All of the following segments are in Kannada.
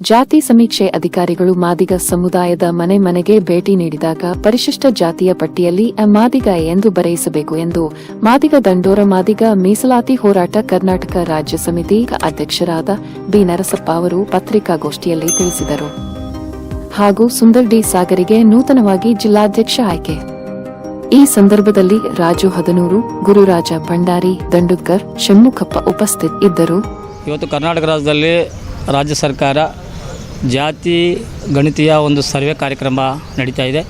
ಜಾತಿ ಸಮೀಕ್ಷೆ ಅಧಿಕಾರಿಗಳು ಮಾದಿಗ ಸಮುದಾಯದ ಮನೆ ಮನೆಗೆ ಭೇಟಿ ನೀಡಿದಾಗ ಪರಿಶಿಷ್ಟ ಜಾತಿಯ ಪಟ್ಟಿಯಲ್ಲಿ ಮಾದಿಗ ಎಂದು ಬರೆಯಿಸಬೇಕು ಎಂದು ಮಾದಿಗ ದಂಡೋರ ಮಾದಿಗ ಮೀಸಲಾತಿ ಹೋರಾಟ ಕರ್ನಾಟಕ ರಾಜ್ಯ ಸಮಿತಿ ಅಧ್ಯಕ್ಷರಾದ ಬಿ ನರಸಪ್ಪ ಅವರು ಪತ್ರಿಕಾಗೋಷ್ಠಿಯಲ್ಲಿ ತಿಳಿಸಿದರು. ಹಾಗೂ ಸುಂದರ್ ಡಿ ಸಾಗರಿಗೆ ನೂತನವಾಗಿ ಜಿಲ್ಲಾಧ್ಯಕ್ಷ ಆಯ್ಕೆ. ಈ ಸಂದರ್ಭದಲ್ಲಿ ರಾಜು ಹದನೂರು, ಗುರುರಾಜ ಭಂಡಾರಿ ದಂಡುಕರ್ ಷಣ್ಮುಖಪ್ಪ ಉಪಸ್ಥಿತಿ ಇದ್ದರು. ಇವತ್ತು ಕರ್ನಾಟಕ ರಾಜ್ಯದಲ್ಲಿ ರಾಜ್ಯ ಸರ್ಕಾರ ಜಾತಿ ಗಣಿತೀಯ ಒಂದು ಸರ್ವೆ ಕಾರ್ಯಕ್ರಮ ನಡೀತಾ ಇದೆ.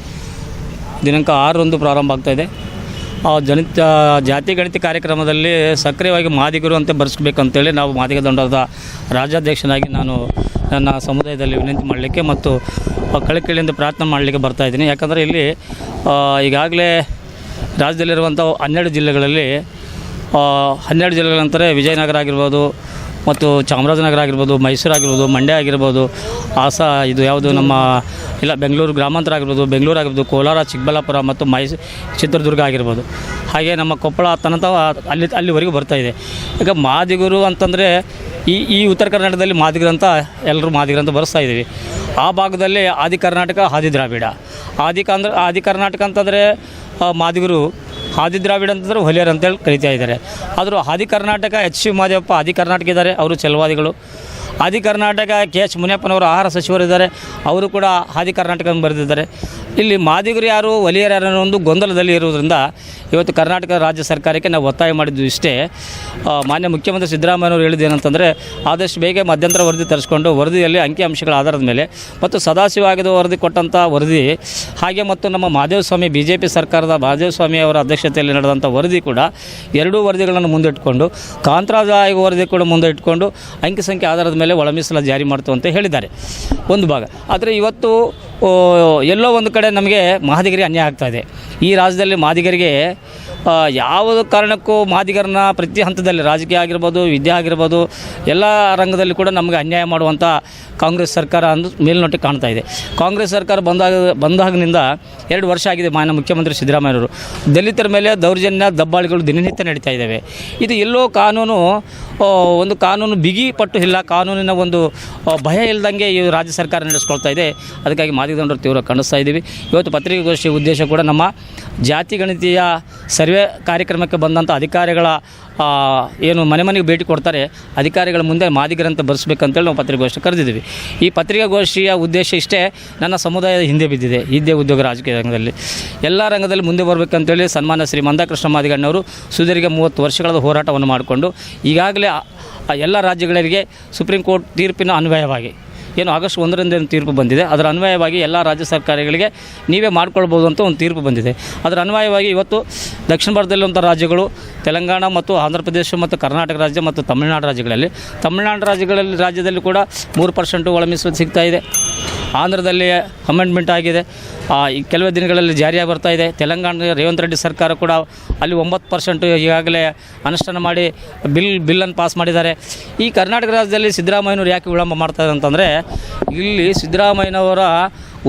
ದಿನಾಂಕ ಆರರಂದು ಪ್ರಾರಂಭ ಆಗ್ತಾ ಇದೆ. ಆ ಜನಿತ ಜಾತಿ ಗಣಿತ ಕಾರ್ಯಕ್ರಮದಲ್ಲಿ ಸಕ್ರಿಯವಾಗಿ ಮಾದಿಗರು ಅಂತ ಬರೆಸ್ಬೇಕಂತೇಳಿ ನಾವು ಮಾದಿಗ ದಂಡದ ರಾಜ್ಯಾಧ್ಯಕ್ಷನಾಗಿ ನಾನು ನನ್ನ ಸಮುದಾಯದಲ್ಲಿ ವಿನಂತಿ ಮಾಡಲಿಕ್ಕೆ ಮತ್ತು ಕಳಕಳಿಯಿಂದ ಪ್ರಾರ್ಥನೆ ಮಾಡಲಿಕ್ಕೆ ಬರ್ತಾ ಇದ್ದೀನಿ. ಯಾಕಂದರೆ ಇಲ್ಲಿ ಈಗಾಗಲೇ ರಾಜ್ಯದಲ್ಲಿರುವಂಥ ಹನ್ನೆರಡು ಜಿಲ್ಲೆಗಳಲ್ಲಿ ಹನ್ನೆರಡು ಜಿಲ್ಲೆಗಳಂತಾರೆ ವಿಜಯನಗರ ಆಗಿರ್ಬೋದು ಮತ್ತು ಚಾಮರಾಜನಗರ ಆಗಿರ್ಬೋದು, ಮೈಸೂರು ಆಗಿರ್ಬೋದು, ಮಂಡ್ಯ ಆಗಿರ್ಬೋದು ಹಾಸ ಇದು ಯಾವುದು ನಮ್ಮ, ಇಲ್ಲ, ಬೆಂಗಳೂರು ಗ್ರಾಮಾಂತರ ಆಗಿರ್ಬೋದು, ಬೆಂಗಳೂರು ಆಗಿರ್ಬೋದು, ಕೋಲಾರ, ಚಿಕ್ಕಬಳ್ಳಾಪುರ ಮತ್ತು ಮೈಸೂ, ಚಿತ್ರದುರ್ಗ ಆಗಿರ್ಬೋದು. ಹಾಗೆ ನಮ್ಮ ಕೊಪ್ಪಳ ತನಂತ ಅಲ್ಲಿ, ಅಲ್ಲಿವರೆಗೂ ಬರ್ತಾ ಇದೆ. ಈಗ ಮಾದಿಗರು ಅಂತಂದರೆ ಈ ಈ ಉತ್ತರ ಕರ್ನಾಟಕದಲ್ಲಿ ಮಾದಿಗರು ಅಂತ ಎಲ್ಲರೂ ಮಾದಿಗರು ಅಂತ ಬರೆಸ್ತಾ ಇದ್ದೀವಿ. ಆ ಭಾಗದಲ್ಲಿ ಆದಿ ಕರ್ನಾಟಕ, ಆದಿ ದ್ರಾವಿಡ. ಆದಿ ಆದಿ ಕರ್ನಾಟಕ ಅಂತಂದರೆ ಮಾದಿಗರು ಆದಿ ದ್ರಾವಿಡ ಅಂತಂದ್ರೆ ಹೊಲಿಯರ್ ಅಂತೇಳಿ ಕರಿತಾ ಇದ್ದಾರೆ. ಆದರೂ ಆದಿ ಕರ್ನಾಟಕ ಎಚ್ ಸಿ ಮಾದೇವಪ್ಪ ಆದಿ ಕರ್ನಾಟಕ ಇದ್ದಾರೆ, ಅವರು ಚೆಲುವಾದಿಗಳು ಆದಿ ಕರ್ನಾಟಕ ಕೆ ಎಚ್ ಮುನಿಯಪ್ಪನವರು ಆಹಾರ ಸಚಿವರಿದ್ದಾರೆ ಅವರು ಕೂಡ ಆದಿ ಕರ್ನಾಟಕ ಬರೆದಿದ್ದಾರೆ. ಇಲ್ಲಿ ಮಾದಿಗರು ಯಾರು ಒಲಿಯರು ಯಾರು ಒಂದು ಗೊಂದಲದಲ್ಲಿ ಇರುವುದರಿಂದ ಇವತ್ತು ಕರ್ನಾಟಕ ರಾಜ್ಯ ಸರ್ಕಾರಕ್ಕೆ ನಾವು ಒತ್ತಾಯ ಮಾಡಿದ್ದು ಇಷ್ಟೇ. ಮಾನ್ಯ ಮುಖ್ಯಮಂತ್ರಿ ಸಿದ್ದರಾಮಯ್ಯವರು ಹೇಳಿದ್ದು ಏನಂತಂದರೆ, ಆದಷ್ಟು ಬೇಗ ಮಧ್ಯಂತರ ವರದಿ ತರಿಸ್ಕೊಂಡು ವರದಿಯಲ್ಲಿ ಅಂಕಿಅಂಶಗಳ ಆಧಾರದ ಮೇಲೆ ಮತ್ತು ಸದಾಶಿವ ಆಗಿದ ವರದಿ ಕೊಟ್ಟಂಥ ವರದಿ, ಹಾಗೆ ಮತ್ತು ನಮ್ಮ ಮಹದೇವಸ್ವಾಮಿ ಬಿ ಜೆ ಪಿ ಸರ್ಕಾರದ ಮಹದೇವಸ್ವಾಮಿ ಅವರ ಅಧ್ಯಕ್ಷತೆಯಲ್ಲಿ ನಡೆದಂಥ ವರದಿ ಕೂಡ ಎರಡೂ ವರದಿಗಳನ್ನು ಮುಂದಿಟ್ಟುಕೊಂಡು ಕಾಂತರಾಜ ವರದಿ ಕೂಡ ಮುಂದೆ ಇಟ್ಕೊಂಡು ಅಂಕಿ ಸಂಖ್ಯೆ ಆಧಾರದ ಮೇಲೆ ಒಳ ಮೀಸಲಾತಿ ಜಾರಿ ಮಾಡ್ತು ಅಂತ ಹೇಳಿದ್ದಾರೆ. ಒಂದು ಭಾಗ. ಆದರೆ ಇವತ್ತು ಎಲ್ಲೋ ಒಂದು ಕಡೆ ನಮಗೆ ಮಾದಿಗರಿಗೆ ಅನ್ಯಾಯ ಆಗ್ತಾ ಇದೆ. ಈ ರಾಜ್ಯದಲ್ಲಿ ಮಾದಿಗರಿಗೆ ಯಾವ ಕಾರಣಕ್ಕೂ ಮಾದಿಗರನ್ನ ಪ್ರತಿ ಹಂತದಲ್ಲಿ ರಾಜಕೀಯ ಆಗಿರ್ಬೋದು, ವಿದ್ಯೆ ಆಗಿರ್ಬೋದು, ಎಲ್ಲ ರಂಗದಲ್ಲಿ ಕೂಡ ನಮಗೆ ಅನ್ಯಾಯ ಮಾಡುವಂಥ ಕಾಂಗ್ರೆಸ್ ಸರ್ಕಾರ ಅಂದು ಮೇಲ್ನೋಟಕ್ಕೆ ಕಾಣ್ತಾ ಇದೆ. ಕಾಂಗ್ರೆಸ್ ಸರ್ಕಾರ ಬಂದಾಗ, ಬಂದಾಗಿನಿಂದ ಎರಡು ವರ್ಷ ಆಗಿದೆ ಮಾನ್ಯ ಮುಖ್ಯಮಂತ್ರಿ ಸಿದ್ದರಾಮಯ್ಯವರು ದಲಿತರ ಮೇಲೆ ದೌರ್ಜನ್ಯ, ದಬ್ಬಾಳಿಗಳು ದಿನನಿತ್ಯ ನಡೀತಾ ಇದ್ದಾವೆ. ಇದು ಎಲ್ಲೋ ಕಾನೂನು ಒಂದು ಕಾನೂನು ಬಿಗಿ ಪಟ್ಟು ಇಲ್ಲ, ಕಾನೂನಿನ ಒಂದು ಭಯ ಇಲ್ಲದಂಗೆ ಈ ರಾಜ್ಯ ಸರ್ಕಾರ ನಡೆಸ್ಕೊಳ್ತಾ ಇದೆ. ಅದಕ್ಕಾಗಿ ಮಾದಿಗದಂಡರು ತೀವ್ರ ಖಂಡಿಸ್ತಾ ಇದ್ದೀವಿ. ಇವತ್ತು ಪತ್ರಿಕಾಗೋಷ್ಠಿ ಉದ್ದೇಶ ಕೂಡ ನಮ್ಮ ಜಾತಿ ಗಣಿತೀಯ ಸರ್ವೆ ಕಾರ್ಯಕ್ರಮಕ್ಕೆ ಬಂದಂಥ ಅಧಿಕಾರಿಗಳ ಏನು ಮನೆ ಮನೆಗೆ ಭೇಟಿ ಕೊಡ್ತಾರೆ. ಅಧಿಕಾರಿಗಳ ಮುಂದೆ ಮಾದಿಗರಂತ ಬರೆಸ್ಬೇಕಂತೇಳಿ ನಾವು ಪತ್ರಿಕಾಗೋಷ್ಠಿ ಕರೆದಿದ್ದೀವಿ. ಈ ಪತ್ರಿಕಾಗೋಷ್ಠಿಯ ಉದ್ದೇಶ ಇಷ್ಟೇ, ನನ್ನ ಸಮುದಾಯದ ಹಿಂದೆ ಬಿದ್ದಿದೆ. ಹಿಂದೆ ಉದ್ಯೋಗ ರಾಜಕೀಯ ರಂಗದಲ್ಲಿ. ಎಲ್ಲ ರಂಗದಲ್ಲಿ ಮುಂದೆ ಬರಬೇಕಂತೇಳಿ ಸನ್ಮಾನ್ಯ ಶ್ರೀ ಮಂದಾಕೃಷ್ಣ ಮಾದಿಗಣ್ಣವರು ಸುದೀರ್ಘ ಮೂವತ್ತು ವರ್ಷಗಳ ಹೋರಾಟವನ್ನು ಮಾಡಿಕೊಂಡು, ಈಗಾಗಲೇ ಎಲ್ಲ ರಾಜ್ಯಗಳಿಗೆ ಸುಪ್ರೀಂ ಕೋರ್ಟ್ ತೀರ್ಪಿನ ಅನ್ವಯವಾಗಿ ಏನು ಆಗಸ್ಟ್ ಒಂದರಿಂದ ಏನು ತೀರ್ಪು ಬಂದಿದೆ. ಅದರ ಅನ್ವಯವಾಗಿ ಎಲ್ಲ ರಾಜ್ಯ ಸರ್ಕಾರಗಳಿಗೆ ನೀವೇ ಮಾಡ್ಕೊಳ್ಬೋದು ಅಂತ ಒಂದು ತೀರ್ಪು ಬಂದಿದೆ. ಅದರ ಅನ್ವಯವಾಗಿ ಇವತ್ತು ದಕ್ಷಿಣ ಭಾರತದಲ್ಲಿರುವಂಥ ರಾಜ್ಯಗಳು, ತೆಲಂಗಾಣ ಮತ್ತು ಆಂಧ್ರ ಪ್ರದೇಶ ಮತ್ತು ಕರ್ನಾಟಕ ರಾಜ್ಯ ಮತ್ತು ತಮಿಳುನಾಡು ರಾಜ್ಯಗಳಲ್ಲಿ ತಮಿಳುನಾಡು ರಾಜ್ಯಗಳಲ್ಲಿ, ರಾಜ್ಯದಲ್ಲಿ ಕೂಡ ಮೂರು ಪರ್ಸೆಂಟು ಒಳ ಮೀಸಲು ಸಿಗ್ತಾ ಇದೆ. ಆಂಧ್ರದಲ್ಲಿ ಅಮೆಂಡ್ಮೆಂಟ್ ಆಗಿದೆ. ಕೆಲವೇ ದಿನಗಳಲ್ಲಿ ಜಾರಿಯಾಗಿ ಬರ್ತಾ ಇದೆ. ತೆಲಂಗಾಣ ರೇವಂತ್ ರೆಡ್ಡಿ ಸರ್ಕಾರ ಕೂಡ ಅಲ್ಲಿ ಒಂಬತ್ತು ಪರ್ಸೆಂಟ್ ಈಗಾಗಲೇ ಅನುಷ್ಠಾನ ಮಾಡಿ ಬಿಲ್, ಬಿಲ್ಲನ್ನು ಪಾಸ್ ಮಾಡಿದ್ದಾರೆ. ಈ ಕರ್ನಾಟಕ ರಾಜ್ಯದಲ್ಲಿ ಸಿದ್ದರಾಮಯ್ಯನವರು ಯಾಕೆ ವಿಳಂಬ ಮಾಡ್ತಾರೆ ಅಂತಂದರೆ, ಇಲ್ಲಿ ಸಿದ್ದರಾಮಯ್ಯನವರ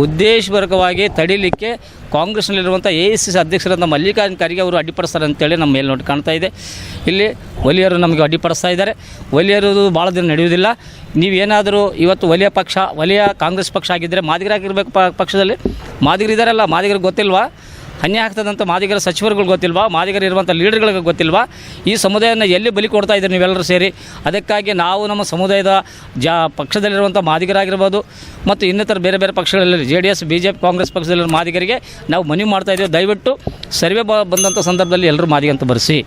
ಉದ್ದೇಶಪೂರ್ವಕವಾಗಿ ತಡಿಲಿಕ್ಕೆ ಕಾಂಗ್ರೆಸ್ನಲ್ಲಿರುವಂಥ ಎ ಐ ಸಿ ಸಿ ಅಧ್ಯಕ್ಷರಾದ ಮಲ್ಲಿಕಾರ್ಜುನ ಖರ್ಗೆ ಅವರು ಅಡ್ಡಿಪಡಿಸ್ತಾರೆ ಅಂತೇಳಿ ನಮ್ಮ ಮೇಲ್ನೋಟ ಕಾಣ್ತಾ ಇದೆ. ಇಲ್ಲಿ ಒಲಿಯರು ನಮಗೆ ಅಡ್ಡಿಪಡಿಸ್ತಾ ಇದ್ದಾರೆ. ಒಲಿಯರು ಭಾಳ ದಿನ ನಡೆಯುವುದಿಲ್ಲ. ನೀವೇನಾದರೂ ಇವತ್ತು ಒಲಿಯ ಪಕ್ಷ ಒಲಿಯ ಕಾಂಗ್ರೆಸ್ ಪಕ್ಷ ಆಗಿದ್ದರೆ ಮಾದಿಗರಾಗಿರ್ಬೇಕು ಪ, ಪಕ್ಷದಲ್ಲಿ? ಮಾದಿಗರಿದ್ದಾರಲ್ಲ ಮಾದಿಗರಿಗೆ ಗೊತ್ತಿಲ್ವಾ? ಅನ್ಯಾಯ ಆಗ್ತದಂತ ಮಾದಿಗರ ಸಚಿವರುಗಳು ಗೊತ್ತಿಲ್ವಾ? ಮಾದಿಗರು ಇರುವಂಥ ಲೀಡರ್ಗಳಿಗೆ ಗೊತ್ತಿಲ್ವಾ? ಈ ಸಮುದಾಯನ ಎಲ್ಲಿ ಬಲಿ ಕೊಡ್ತಾ ಇದ್ದೀರಿ ನೀವೆಲ್ಲರೂ ಸೇರಿ? ಅದಕ್ಕಾಗಿ ನಾವು ನಮ್ಮ ಸಮುದಾಯದ ಜಾ ಪಕ್ಷದಲ್ಲಿರುವಂಥ ಮಾದಿಗರಾಗಿರ್ಬೋದು ಮತ್ತು ಇನ್ನಿತರ ಬೇರೆ ಬೇರೆ ಪಕ್ಷಗಳಲ್ಲಿ J D S B J P Congress ಪಕ್ಷದಲ್ಲಿರೋ ಮಾದಿಗರಿಗೆ ನಾವು ಮನವಿ ಮಾಡ್ತಾ ಇದ್ದೀವಿ. ದಯವಿಟ್ಟು ಸರ್ವೆ ಬ ಬಂದಂಥ ಸಂದರ್ಭದಲ್ಲಿ ಎಲ್ಲರೂ ಮಾದಿಗೆ ಅಂತ ಬರೆಸಿ.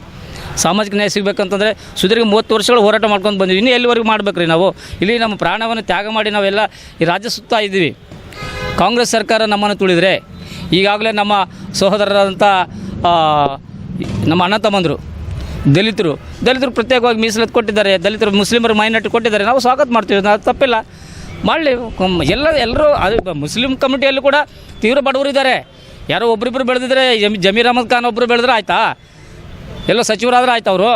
ಸಾಮಾಜಿಕ ನ್ಯಾಯ ಸಿಗಬೇಕಂತಂದರೆ ಸುದೀರ್ಘ ಮೂವತ್ತು ವರ್ಷಗಳು ಹೋರಾಟ ಮಾಡ್ಕೊಂಡು ಬಂದಿವಿ. ಇನ್ನೂ ಎಲ್ಲಿವರೆಗೂ ಮಾಡ್ಬೇಕು ರೀ ನಾವು? ಇಲ್ಲಿ ನಮ್ಮ ಪ್ರಾಣವನ್ನು ತ್ಯಾಗ ಮಾಡಿ ನಾವೆಲ್ಲ ಈ ರಾಜ್ಯ ಸುತ್ತಾ ಇದ್ದೀವಿ. ಕಾಂಗ್ರೆಸ್ ಸರ್ಕಾರ ನಮ್ಮನ್ನು ತುಳಿದರೆ ಈಗಾಗಲೇ ನಮ್ಮ ಸಹೋದರರಾದಂಥ ನಮ್ಮ ಅಣ್ಣ ತಮ್ಮಂದರು, ದಲಿತರು ದಲಿತರು ಪ್ರತ್ಯೇಕವಾಗಿ ಮೀಸಲತ್ತು ಕೊಟ್ಟಿದ್ದಾರೆ, ದಲಿತರು ಮುಸ್ಲಿಮರು ಮೈನಾರಿಟಿ ಕೊಟ್ಟಿದ್ದಾರೆ, ನಾವು ಸ್ವಾಗತ ಮಾಡ್ತೀವಿ ನಾವು ತಪ್ಪಿಲ್ಲ. ಮಾಡಲಿ ಎಲ್ಲ, ಎಲ್ಲರೂ, ಅದು ಮುಸ್ಲಿಂ ಕಮಿಟಿಯಲ್ಲೂ ಕೂಡ ತೀವ್ರ ಬಡವರಿದ್ದಾರೆ ಯಾರೋ ಒಬ್ಬರಿಬ್ಬರು ಬೆಳೆದಿದ್ರೆ, ಜಮಿ, ಜಮೀರ್ ಅಹಮದ್ ಖಾನ್ ಒಬ್ಬರು ಬೆಳೆದ್ರೆ ಆಯ್ತಾ? ಎಲ್ಲ ಸಚಿವರಾದ್ರೆ ಆಯ್ತು ಅವರು?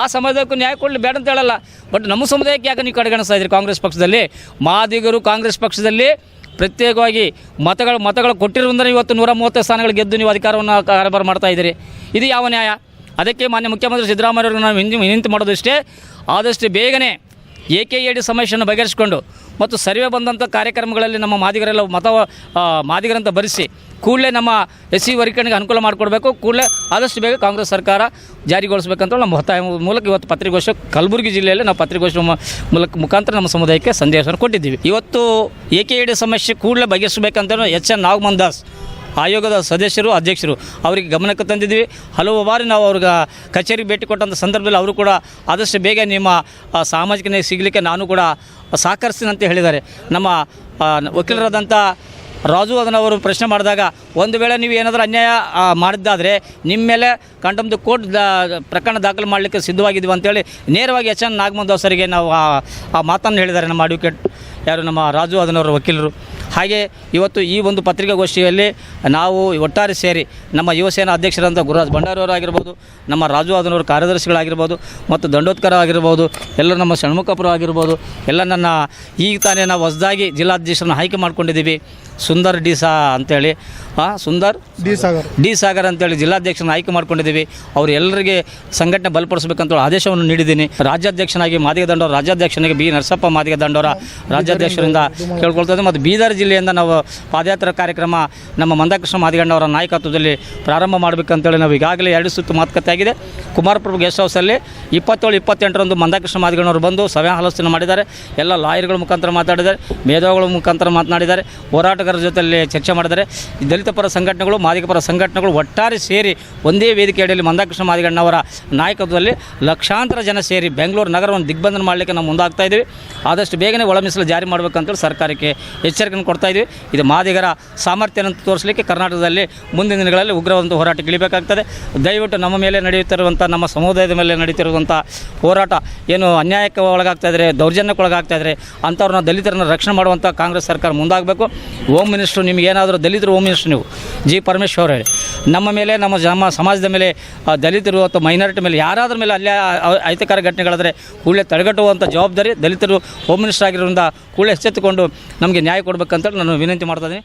ಆ ಸಮುದಾಯಕ್ಕೂ ನ್ಯಾಯ ಕೊಡಲಿ, ಬೇಡ ಅಂತ ಹೇಳಲ್ಲ. ಬಟ್ ನಮ್ಮ ಸಮುದಾಯಕ್ಕೆ ಯಾಕೆ ನೀವು ಕಡೆಗಣಿಸ್ತಾ ಇದ್ದೀರಿ ಕಾಂಗ್ರೆಸ್ ಪಕ್ಷದಲ್ಲಿ? ಮಾದಿಗರು ಕಾಂಗ್ರೆಸ್ ಪಕ್ಷದಲ್ಲಿ ಪ್ರತ್ಯೇಕವಾಗಿ ಮತಗಳು ಮತಗಳು ಕೊಟ್ಟಿರೋದ್ರಿಂದ ಇವತ್ತು ನೂರ ಮೂವತ್ತು ಸ್ಥಾನಗಳು ಗೆದ್ದು ನೀವು ಅಧಿಕಾರವನ್ನು ಕಾರ್ಯಭಾರ ಮಾಡ್ತಾ ಇದ್ದೀರಿ. ಇದು ಯಾವ ನ್ಯಾಯ? ಅದಕ್ಕೆ ಮಾನ್ಯ ಮುಖ್ಯಮಂತ್ರಿ ಸಿದ್ದರಾಮಯ್ಯವ್ರಿಗೆ ನಾವು ಹಿಂದಿ ವಿನಂತಿ ಮಾಡೋದು ಇಷ್ಟೇ. ಆದಷ್ಟು ಬೇಗನೆ ಎ ಕೆ ಎ ಡಿ ಸಮಸ್ಯೆಯನ್ನು ಬಗೆಹರಿಸಿಕೊಂಡು ಮತ್ತು ಸರ್ವೆ ಬಂದಂಥ ಕಾರ್ಯಕ್ರಮಗಳಲ್ಲಿ ನಮ್ಮ ಮಾದಿಗರೆಲ್ಲ ಮತ ಮಾದಿಗರಂತ ಭರಿಸಿ ಕೂಡಲೇ ನಮ್ಮ ಎಸ್ ಸಿ ವರ್ಗಣಿಗೆ ಅನುಕೂಲ ಮಾಡಿಕೊಡ್ಬೇಕು. ಕೂಡಲೇ ಆದಷ್ಟು ಬೇಗ ಕಾಂಗ್ರೆಸ್ ಸರ್ಕಾರ ಜಾರಿಗೊಳಿಸಬೇಕಂತ ನಮ್ಮ ಒತ್ತಾಯ ಮೂಲಕ ಇವತ್ತು ಪತ್ರಿಕೋಷ್ಠಿ ಕಲಬುರಗಿ ಜಿಲ್ಲೆಯಲ್ಲಿ ನಾವು ಪತ್ರಿಕೋಷ್ಠಿ ಮೂಲಕ ಮುಖಾಂತರ ನಮ್ಮ ಸಮುದಾಯಕ್ಕೆ ಸಂದೇಶವನ್ನು ಕೊಟ್ಟಿದ್ದೀವಿ. ಇವತ್ತು ಎ ಕೆ ಎ ಡಿ ಸಮಸ್ಯೆ ಕೂಡಲೇ ಬಗೆಹರಿಸಬೇಕಂತ ಎಚ್ ಎನ್ ನಾಗಮನ್ ದಾಸ್ ಆಯೋಗದ ಸದಸ್ಯರು, ಅಧ್ಯಕ್ಷರು ಅವರಿಗೆ ಗಮನಕ್ಕೆ ತಂದಿದ್ವಿ ಹಲವು ಬಾರಿ ನಾವು ಅವ್ರಿಗೆ ಕಚೇರಿಗೆ ಭೇಟಿ ಕೊಟ್ಟಂಥ ಸಂದರ್ಭದಲ್ಲಿ ಅವರು ಕೂಡ ಆದಷ್ಟು ಬೇಗ ನಿಮ್ಮ ಸಾಮಾಜಿಕ ನ್ಯಾಯ ಸಿಗಲಿಕ್ಕೆ ನಾನು ಕೂಡ ಸಹಕರಿಸ್ತೀನಿ ಅಂತ ಹೇಳಿದ್ದಾರೆ. ನಮ್ಮ ವಕೀಲರಾದಂಥ ರಾಜು ಅದನ್ನು ಅವರು ಪ್ರಶ್ನೆ ಮಾಡಿದಾಗ, ಒಂದು ವೇಳೆ ನೀವು ಏನಾದರೂ ಅನ್ಯಾಯ ಮಾಡಿದ್ದಾದರೆ ನಿಮ್ಮ ಮೇಲೆ ಕಂಟಮ್ದು ಕೋರ್ಟ್ ಪ್ರಕರಣ ದಾಖಲು ಮಾಡಲಿಕ್ಕೆ ಸಿದ್ಧವಾಗಿದ್ದೀವಿ ಅಂತೇಳಿ ನೇರವಾಗಿ ಎಚ್ ಎನ್ ನಾಗಮಂದ್ ಸರಿಗೆ ನಾವು ಆ ಮಾತನ್ನು ಹೇಳಿದ್ದಾರೆ ನಮ್ಮ ಅಡ್ವೊಕೇಟ್ ಯಾರು ನಮ್ಮ ರಾಜು ಅದನ್ನವರ ವಕೀಲರು. ಹಾಗೆ ಇವತ್ತು ಈ ಒಂದು ಪತ್ರಿಕಾಗೋಷ್ಠಿಯಲ್ಲಿ ನಾವು ಒಟ್ಟಾರೆ ಸೇರಿ ನಮ್ಮ ಯುವಸೇನಾ ಅಧ್ಯಕ್ಷರಾದಂಥ ಗುರುರಾಜ್ ಭಂಡಾರವರಾಗಿರ್ಬೋದು, ನಮ್ಮ ರಾಜು ಅದನವರು ಕಾರ್ಯದರ್ಶಿಗಳಾಗಿರ್ಬೋದು, ಮತ್ತು ದಂಡೋತ್ಕರ ಆಗಿರ್ಬೋದು ಎಲ್ಲ ನಮ್ಮ ಷಣ್ಮುಖಪುರ ಆಗಿರ್ಬೋದು, ಎಲ್ಲ ನನ್ನ ಈಗ ತಾನೇ ನಾವು ಹೊಸದಾಗಿ ಜಿಲ್ಲಾಧ್ಯಕ್ಷರನ್ನು ಆಯ್ಕೆ ಮಾಡ್ಕೊಂಡಿದ್ದೀವಿ. ಸುಂದರ್ ಡಿ ಸಾ ಅಂತೇಳಿ ಸುಂದರ್? ಡಿ ಸಾಗರ್. ಡಿ ಸಾಗರ್ ಅಂತೇಳಿ ಜಿಲ್ಲಾಧ್ಯಕ್ಷನ ಆಯ್ಕೆ ಮಾಡ್ಕೊಂಡಿದ್ದೀವಿ. ಅವರು ಎಲ್ಲರಿಗೆ ಸಂಘಟನೆ ಬಲಪಡಿಸಬೇಕಂತ ಆದೇಶವನ್ನು ನೀಡಿದ್ದೀನಿ. ರಾಜ್ಯಾಧ್ಯಕ್ಷನಾಗಿ ಮಾದಿಗ ದಂಡೋರ ರಾಜ್ಯಾಧ್ಯಕ್ಷನಿಗೆ ಬಿ ನರಸಪ್ಪ ಮಾದಿಗ ದಂಡೋರ ರಾಜ್ಯಾಧ್ಯಕ್ಷರಿಂದ ಕೇಳ್ಕೊಳ್ತದೆ ಮತ್ತು ಬೀದರ್ ಜಿಲ್ಲೆಯಿಂದ ನಾವು ಪಾದಯಾತ್ರಾ ಕಾರ್ಯಕ್ರಮ ನಮ್ಮ ಮಂದಕೃಷ್ಣ ಮಾದಿಗಣ್ಣವರ ನಾಯಕತ್ವದಲ್ಲಿ ಪ್ರಾರಂಭ ಮಾಡಬೇಕಂತೇಳಿ ನಾವು ಈಗಾಗಲೇ ಎರಡು ಸುತ್ತು ಮಾತುಕತೆ ಆಗಿದೆ. ಕುಮಾರಪ್ರಭು ಗೆಸ್ಟ್ ಹೌಸಲ್ಲಿ ಇಪ್ಪತ್ತೇಳು ಇಪ್ಪತ್ತೆಂಟರಂದು ಮಂದಕೃಷ್ಣ ಮಾದಿಗಣ್ಣವರು ಬಂದು ಸಭೆ ಆಲೋಚನೆ ಮಾಡಿದ್ದಾರೆ. ಎಲ್ಲ ಲಾಯರ್ಗಳ ಮುಖಾಂತರ ಮಾತಾಡಿದ್ದಾರೆ ಮೇಧಾವಿಗಳ ಮುಖಾಂತರ ಮಾತನಾಡಿದ್ದಾರೆ. ಹೋರಾಟಗಾರರ ಜೊತೆಯಲ್ಲಿ ಚರ್ಚೆ ಮಾಡಿದರೆ ದಲಿತ ಪರ ಸಂಘಟನೆಗಳು, ಮಾದಿಗ ಪರ ಸಂಘಟನೆಗಳು ಒಟ್ಟಾರೆ ಸೇರಿ ಒಂದೇ ವೇದಿಕೆ ಅಡಿಯಲ್ಲಿ ಮಂದಾಕೃಷ್ಣ ಮಾದಿಗಣ್ಣವರ ನಾಯಕತ್ವದಲ್ಲಿ ಲಕ್ಷಾಂತರ ಜನ ಸೇರಿ ಬೆಂಗಳೂರು ನಗರವನ್ನು ದಿಗ್ಬಂಧನ ಮಾಡಲಿಕ್ಕೆ ನಾವು ಮುಂದಾಗ್ತಾ ಇದ್ದೀವಿ. ಆದಷ್ಟು ಬೇಗನೆ ಒಳ ಮೀಸಲು ಜಾರಿ ಮಾಡಬೇಕಂತೇಳಿ ಸರ್ಕಾರಕ್ಕೆ ಎಚ್ಚರಿಕೆಯನ್ನು ಕೊಡ್ತಾ ಇದ್ದೀವಿ. ಇದು ಮಾದಿಗರ ಸಾಮರ್ಥ್ಯವನ್ನು ತೋರಿಸಲಿಕ್ಕೆ ಕರ್ನಾಟಕದಲ್ಲಿ ಮುಂದಿನ ದಿನಗಳಲ್ಲಿ ಉಗ್ರವಂತ ಹೋರಾಟಕ್ಕೆ ಇಳಿಬೇಕಾಗ್ತದೆ. ದಯವಿಟ್ಟು ನಮ್ಮ ಮೇಲೆ ನಡೆಯುತ್ತಿರುವಂಥ ನಮ್ಮ ಸಮುದಾಯದ ಮೇಲೆ ನಡೀತಿರುವಂಥ ಹೋರಾಟ ಏನು ಅನ್ಯಾಯಕ್ಕೆ ಒಳಗಾಗ್ತಾ ಇದ್ದಾರೆ ದೌರ್ಜನ್ಯಕ್ಕೆ ಒಳಗಾಗ್ತಾ ಇದ್ದಾರೆ ಅಂಥವ್ರನ್ನ ದಲಿತರನ್ನು ರಕ್ಷಣೆ ಮಾಡುವಂಥ ಕಾಂಗ್ರೆಸ್ ಸರ್ಕಾರ ಮುಂದಾಗಬೇಕು. ಹೋಮ್ ಮಿನಿಸ್ಟ್ರು ನಿಮ್ಗೆ ಏನಾದರೂ ದಲಿತರು ಹೋಮ್ ಮಿನಿಸ್ಟ್ರು ನೀವು, ಜಿ ಪರಮೇಶ್ವರ್ ಹೇಳಿ ನಮ್ಮ ಮೇಲೆ, ನಮ್ಮ ನಮ್ಮ ಸಮಾಜದ ಮೇಲೆ ದಲಿತರು ಅಥವಾ ಮೈನಾರಿಟಿ ಮೇಲೆ, ಯಾರಾದ್ರ ಮೇಲೆ ಅಲ್ಲೇ ಅಹಿತಕರ ಘಟನೆಗಳಾದರೆ ಕೂಡಲೇ ತಡೆಗಟ್ಟುವಂಥ ಜವಾಬ್ದಾರಿ ದಲಿತರು ಹೋಮ್ ಮಿನಿಸ್ಟರ್ ಆಗಿರೋದ್ರಿಂದ ಕೂಡಲೇ ಎಚ್ಚೆತ್ತುಕೊಂಡು ನಮಗೆ ನ್ಯಾಯ ಕೊಡಬೇಕಂತ ನಾನು ವಿನಂತಿ ಮಾಡ್ತಾ ಇದ್ದೀನಿ.